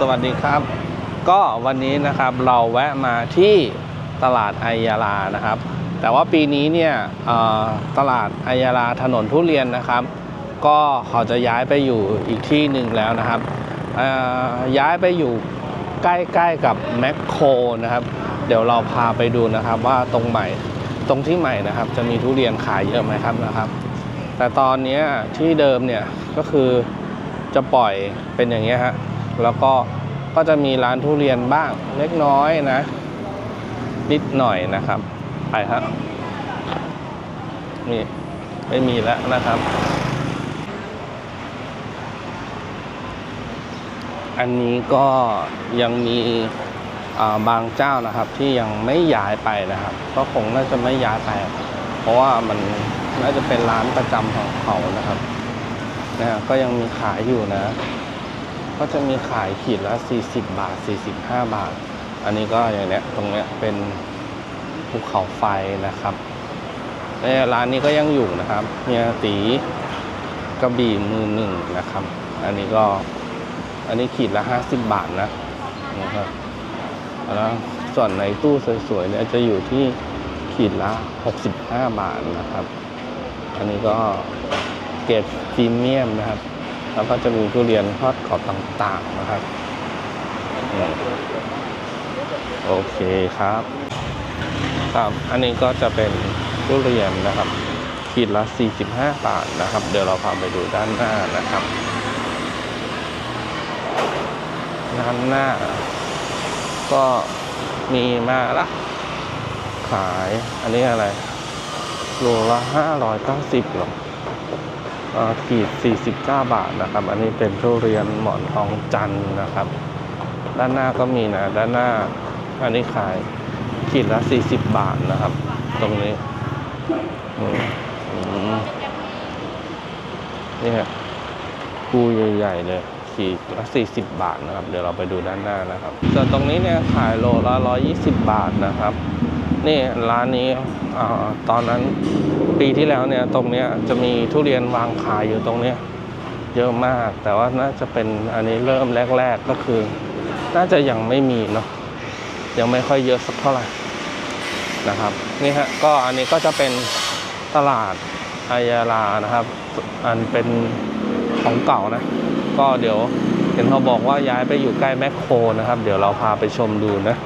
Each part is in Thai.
สวัสดีครับ ก็วันนี้นะครับเราแวะมาที่ตลาดไอยาลานะครับ แต่ว่าปีนี้เนี่ยตลาดไอยาลาถนนทุเรียนนะครับ ก็เขาจะย้ายไปอยู่อีกที่หนึ่งแล้วนะครับย้ายไปอยู่ใกล้ๆกับแมคโครนะครับ เดี๋ยวเราพาไปดูนะครับว่าตรงใหม่ตรงที่ใหม่นะครับจะมีทุเรียนขายเยอะไหมครับนะครับ แต่ตอนนี้ที่เดิมเนี่ยก็คือจะปล่อยเป็นอย่างเงี้ยฮะ แล้วก็ก็จะมีร้านทุเรียนบ้างเล็กน้อยนะ นิดหน่อยนะครับ ไปครับ นี่ไม่มีแล้วนะครับ อันนี้ก็ยังมีบางเจ้านะครับที่ยังไม่ย้ายไปนะครับ ก็คงน่าจะไม่ย้ายไป เพราะว่ามันน่าจะเป็นร้านประจำของเขานะครับนะฮะก็ยังมีขายอยู่นะ ก็จะมีขายขีดละ 40 บาท 45 บาท อันนี้ก็อย่างเนี้ยตรงเนี้ยเป็นภูเขาไฟนะครับและร้านนี้ก็ยังอยู่นะครับเฮียตีกระบี่มือหนึ่งนะครับ อันนี้ก็อันนี้ขีดละ 50 บาทนะนะครับแล้วส่วนในตู้สวยๆเนี่ยจะอยู่ที่ขีดละ 65 บาทนะครับ อันนี้ก็เกรดพรีเมียมนะครับ แล้วก็จะมีทุเรียนทอดกรอบต่างๆนะครับ โอเคครับ ครับ อันนี้ก็จะเป็นทุเรียนนะครับขีดละ 45 บาทนะครับ เดี๋ยวเราพาไปดูด้านหน้านะครับ ด้านหน้า ก็มีมาละขาย อันนี้อะไรโลละ590หรอ ขีด 49 บาทนะครับ อันนี้เป็นทุเรียนหมอนทองจันนะครับ ด้านหน้าก็มีนะ ด้านหน้าอันนี้ขายขีดละ 40 บาทนะครับ ตรงนี้นี่ฮะกูใหญ่ๆเลยขีดละ 40 บาทนะครับ เดี๋ยวเราไปดูด้านหน้านะครับส่วนตรงนี้เนี่ยขายโลละ 120 บาทนะครับ นี่ร้านนี้อตอนนั้นปีที่แล้วเนี่ยตรงเนี้ยจะมีทุเรียนวางขายอยู่ตรงเนี้ยเยอะมาก แต่ว่าน่าจะเป็นอันนี้เริ่มแรก ๆก็คือ น่าจะยังไม่มีเนาะยังไม่ค่อยเยอะสักเท่าไหร่นะครับนี่ฮะก็อันนี้ก็จะเป็นตลาดอายาลานะครับ อันเป็นของเก่านะ ก็เดี๋ยวเห็นเขาบอกว่าย้ายไปอยู่ใกล้แมคโครนะครับ เดี๋ยวเราพาไปชมดูนะ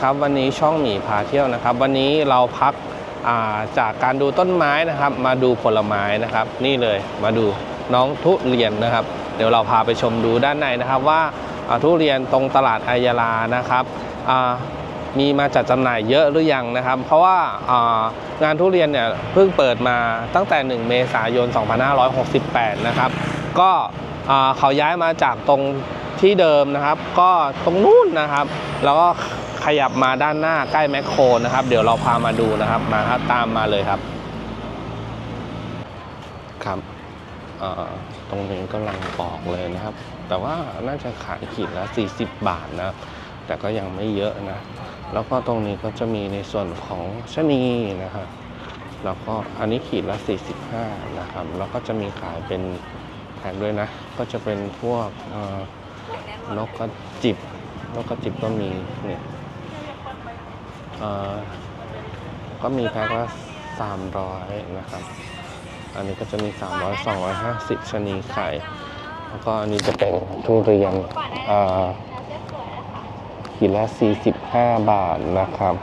ครับวันนี้ช่องหมีพาเที่ยวนะครับ วันนี้เราพักาจากการดูต้นไม้นะครับ มาดูผลไม้นะครับ นี่เลยมาดูน้องทุเรียนนะครับ เดี๋ยวเราพาไปชมดูด้านในนะครับ ว่าาทุเรียนตรงตลาดอายาลานะครับมีมาจัดจำหน่ายเยอะหรือยังนะครับ เพราะว่าางานทุเรียนเนี่ยเพิ่งเปิดมาตั้งแต่ 1 เมษายน 2568 นะครับ ก็เขาย้ายมาจากตรงที่เดิมนะครับ ก็ตรงนู้นนะครับ แล้วก็ ขยับมาด้านหน้าใกล้แมคโครนะครับ เดี๋ยวเราพามาดูนะครับ มาครับตามมาเลยครับ ครับตรงนี้กำลังปอกเลยนะครับ แต่ว่าน่าจะขายขีดละ 40 บาทนะ แต่ก็ยังไม่เยอะนะ แล้วก็ตรงนี้ก็จะมีในส่วนของชะนีนะครับ แล้วก็อันนี้ขีดละ 45 นะครับ แล้วก็จะมีขายเป็นแพ็คด้วยนะ ก็จะเป็นพวกนกกระจิบนกกระจิบก็มีเนี่ย ก็มีแพ็คละ300 นะครับ อันนี้ก็จะมี 300 250 ชนีไข่ แล้วก็อันนี้จะเป็นทุเรียนอ่อขีดละ 45 บาทนะครับ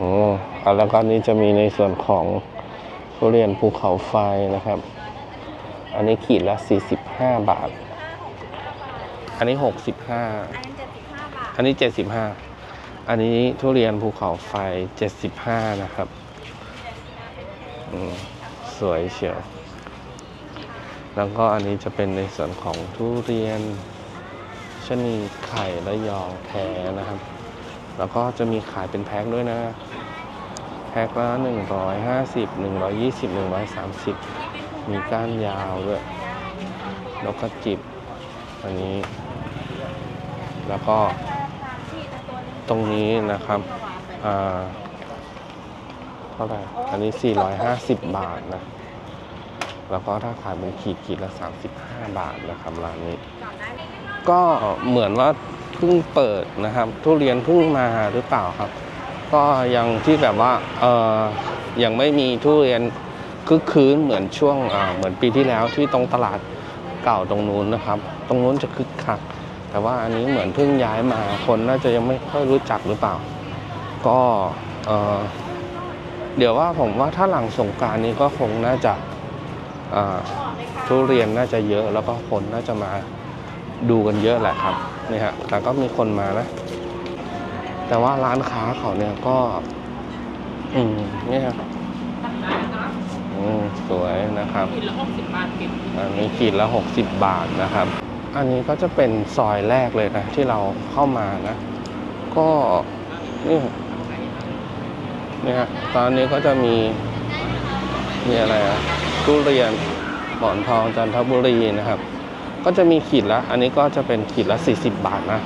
อืมอะแล้วก็นนี้จะมีในส่วนของทุเรียนภูเขาไฟนะครับ อันนี้ขีดละ 45 บาท อันนี้ 65 อันนั้นเจ็ดสิบห้าบาท อันนี้ 75 อันนี้ทุเรียนภูเขาไฟ 75 นะครับ สวยเชียว แล้วก็อันนี้จะเป็นในส่วนของทุเรียนชนีไข่และยองแท้นะครับ แล้วก็จะมีขายเป็นแพ็คด้วยนะ แพ็คละ 150 120 130 มีก้านยาวด้วยแล้วก็จิบ อันนี้ แล้วก็ ตรงนี้นะครับอ่าเท่าไหร่อันนี้ 450 บาทนะ แล้วก็ถ้าขายเป็นขีดขีดละ 35 บาทนะครับร้านนี้ ก็เหมือนว่าเพิ่งเปิดนะครับ ทุเรียนเพิ่งมาหรือเปล่าครับ ก็ยังที่แบบว่าเออยังไม่มีทุเรียนคึกคืนเหมือนช่วงอ่าเหมือนปีที่แล้วที่ตรงตลาดเก่าตรงนู้นนะครับ ตรงนู้นจะคึกคัก แต่ว่าอันนี้เหมือนเพิ่งย้ายมาคนน่าจะยังไม่ค่อยรู้จักหรือเปล่า ก็เออเดี๋ยวว่าผมว่าถ้าหลังสงกรารนี้ก็คงน่าจะอ่าทุเรียนน่าจะเยอะแล้วก็คนน่าจะมาดูกันเยอะแหละครับนี่ฮะแต่ก็มีคนมานะ แต่ว่าร้านค้าเขาเนี่ยก็ อืมนี่ครับอืมสวยนะครับกินละหกสิบบาทเก็บอันนี้ขีดละ60บาทนะครับ อันนี้ก็จะเป็นซอยแรกเลยนะที่เราเข้ามานะ ก็นี่นี่ฮะตอนนี้ก็จะมีมีอะไรอะทุเรียนหมอนทองจันทบุรีนะครับ ก็จะมีขีดละ อันนี้ก็จะเป็นขีดละ 40 บาทนะ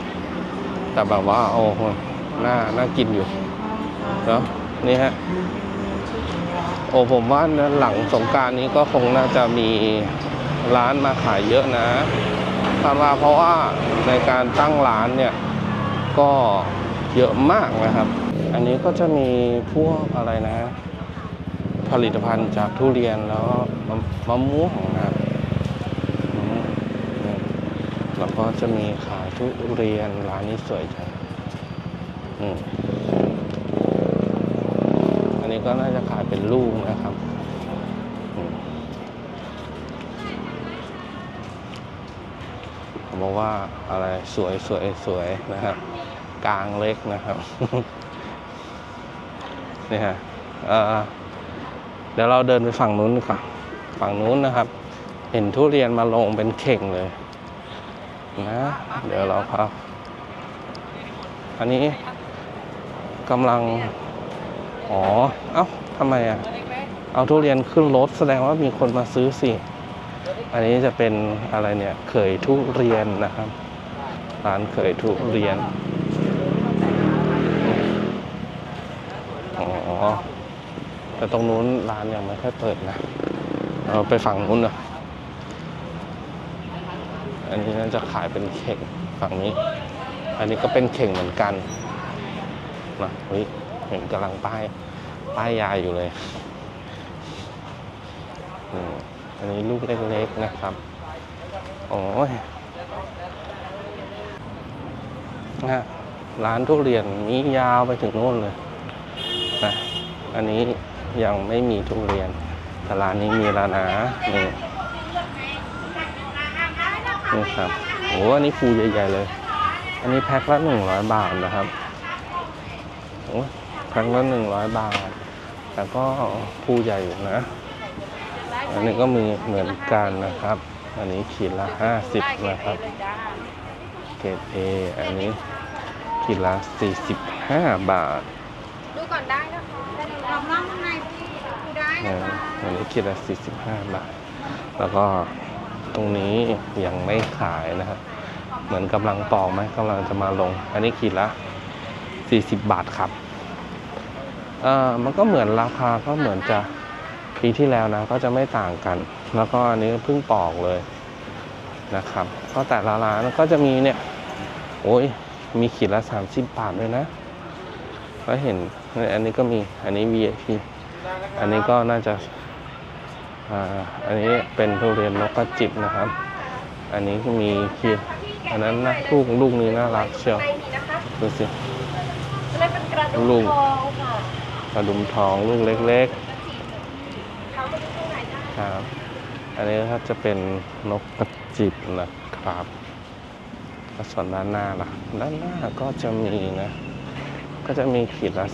แต่แบบว่าโอ้โหน่าน่ากินอยู่เนาะนี่ฮะโอ้ผมว่านะหลังสงการนี้ก็คงน่าจะมีร้านมาขายเยอะนะ คาดว่าเพราะว่าในการตั้งร้านเนี่ยก็เยอะมากนะครับ อันนี้ก็จะมีพวกอะไรนะ ผลิตภัณฑ์จากทุเรียนแล้วมะม,ม่วงนะครับมะม่วงเนี่ยแล้วก็จะมีขายทุเรียนร้านนี้สวยจังอันนี้ก็น่าจะขายเป็นลูกนะครับอืมาว่าอะไรสวยสวยสวยนะครับกลางเล็กนะครับนี่ฮะเดี๋ยวเราเดินไปฝั่งนู้นดีกว่าฝั่งนู้นนะครับ เห็นทุเรียนมาลงเป็นเข่งเลยนะเดี๋ยวเราครับอันนี้กำลัง อ๋อ เอ้าทำไมอะ เอาทุเรียนขึ้นรถแสดงว่ามีคนมาซื้อสิ อันนี้จะเป็นอะไรเนี่ยเขยทุเรียนนะครับ ร้านเขยทุเรียนอ๋อแต่ตรงนู้นร้านยังไม่ค่อยเปิดนะเอาไปฝั่งนู้นเนอะอันนี้น่าจะขายเป็นเข่งฝั่งนี้ อันนี้ก็เป็นเข่งเหมือนกันนะเฮ้ยเห็นกำลังป้ายป้ายยาอยู่เลยอืม อันนี้ลูกเล็กๆนะครับ โอ้ยนะร้านทุเรียนนี้ยาวไปถึงโน่นเลยนะอันนี้ยังไม่มีทุเรียน แต่ร้านนี้มีแล้วนะนี่นี่ครับโอ้อันนี้ฟูใหญ่ๆเลย อันนี้แพ็คละหนึ่งร้อยบาทนะครับโอ้แพ็คละหนึ่งร้อยบาท แต่ก็ฟูใหญ่อยู่นะ อันนี้ก็มีเหมือนกันนะครับ อันนี้ขีดละห้าสิบนะครับ เกรดเออันนี้ขีดละสี่สิบห้าบาท ดูก่อนได้นะคะลองนั่งข้างในพี่ดูได้เอนะอคะอันนี้ขีดละสี่สิบห้าบาท แล้วก็ตรงนี้ยังไม่ขายนะครับ เหมือนกำลังปอกไหมกำลังจะมาลง อันนี้ขีดละสี่สิบบาทครับ เออมันก็เหมือนราคาก็เหมือนจะ ปีที่แล้วนะก็จะไม่ต่างกัน แล้วก็อันนี้เพิ่งปอกเลยนะครับ ก็แต่ละร้านก็จะมีเนี่ย โอ้ยมีขีดละสามสิบบาทด้วยนะก็เห็นอันนี้ก็มีอันนี้ VIP อันนี้ก็น่าจะอ่าอันนี้เป็นทุเรียนนกกระจิบนะครับ อันนี้ก็มีขีดอันนั้นนะลูกลูกนี้น่ารักเชียวในนี้นะคะดูสิจะได้เป็นกระดูลูกกทองค่ะกระดุมทองลูกเล็กเขาจะดูข้างในได้ ๆ ครับ อันนี้ก็จะเป็นนกกระจิบนะครับแล้วส่วนด้านหน้าล่ะ ด้านหน้าก็จะมีนะ ก็จะมีขีดละ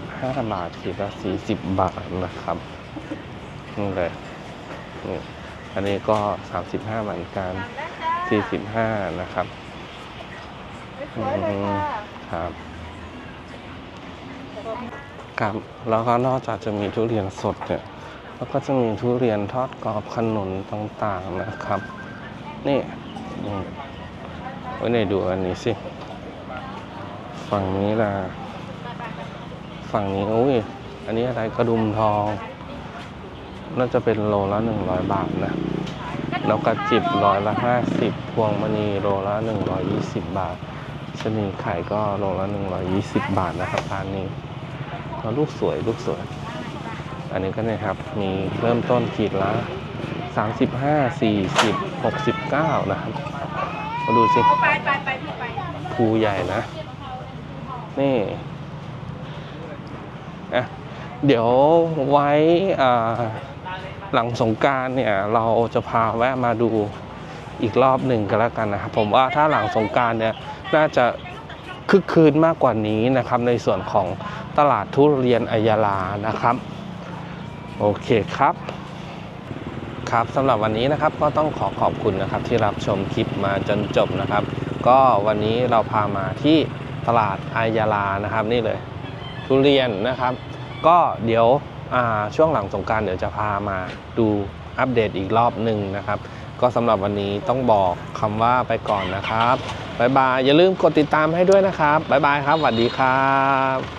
35 บาท ขีดละ 40 บาทนะครับนี่เลยนี่อันนี้ก็ 35เหมือนกัน 45 นะครับสวยเลยค่ะครับครับ แล้วก็นอกจากจะมีทุเรียนสดเนี่ย แล้วก็จะมีทุเรียนทอดกรอบขนุนต่างๆนะครับ นี่อืมไว้ในดูอันนี้สิ ฝั่งนี้ล่ะ ฝั่งนี้อุ้ย อันนี้อะไรกระดุมทอง น่าจะเป็นโลละ100บาทนะแล้วกระจิบร้อยละ50พวงมณีโลละ120บาทชนีไข่ก็โลละ120บาทนะครับร้านนี้แล้วลูกสวยลูกสวย อันนี้ก็เนี่ยครับมีเริ่มต้นขีดละ35 40 69 นะครับมาดูสิไปไปไปพี่ไปภูใหญ่นะ นี่อะเดี๋ยวไว้อ่าหลังสงกรารเนี่ยเราจะพาแวะมาดูอีกรอบหนึ่งกันแล้วกันนะครับ ผมว่าถ้าหลังสงกรารเนี่ยน่าจะคึกคืนมากกว่านี้นะครับ ในส่วนของตลาดทุเรียนอัยยาลานะครับ โอเคครับ ครับสำหรับวันนี้นะครับก็ต้องขอขอบคุณนะครับที่รับชมคลิปมาจนจบนะครับ ก็วันนี้เราพามาที่ตลาดอายาลานะครับนี่เลย ทุเรียนนะครับ ก็เดี๋ยวช่วงหลังสงการเดี๋ยวจะพามาดูอัปเดตอีกรอบหนึ่งนะครับ ก็สำหรับวันนี้ต้องบอกคำว่าไปก่อนนะครับบายบาย อย่าลืมกดติดตามให้ด้วยนะครับบายบายครับสวัสดีครับ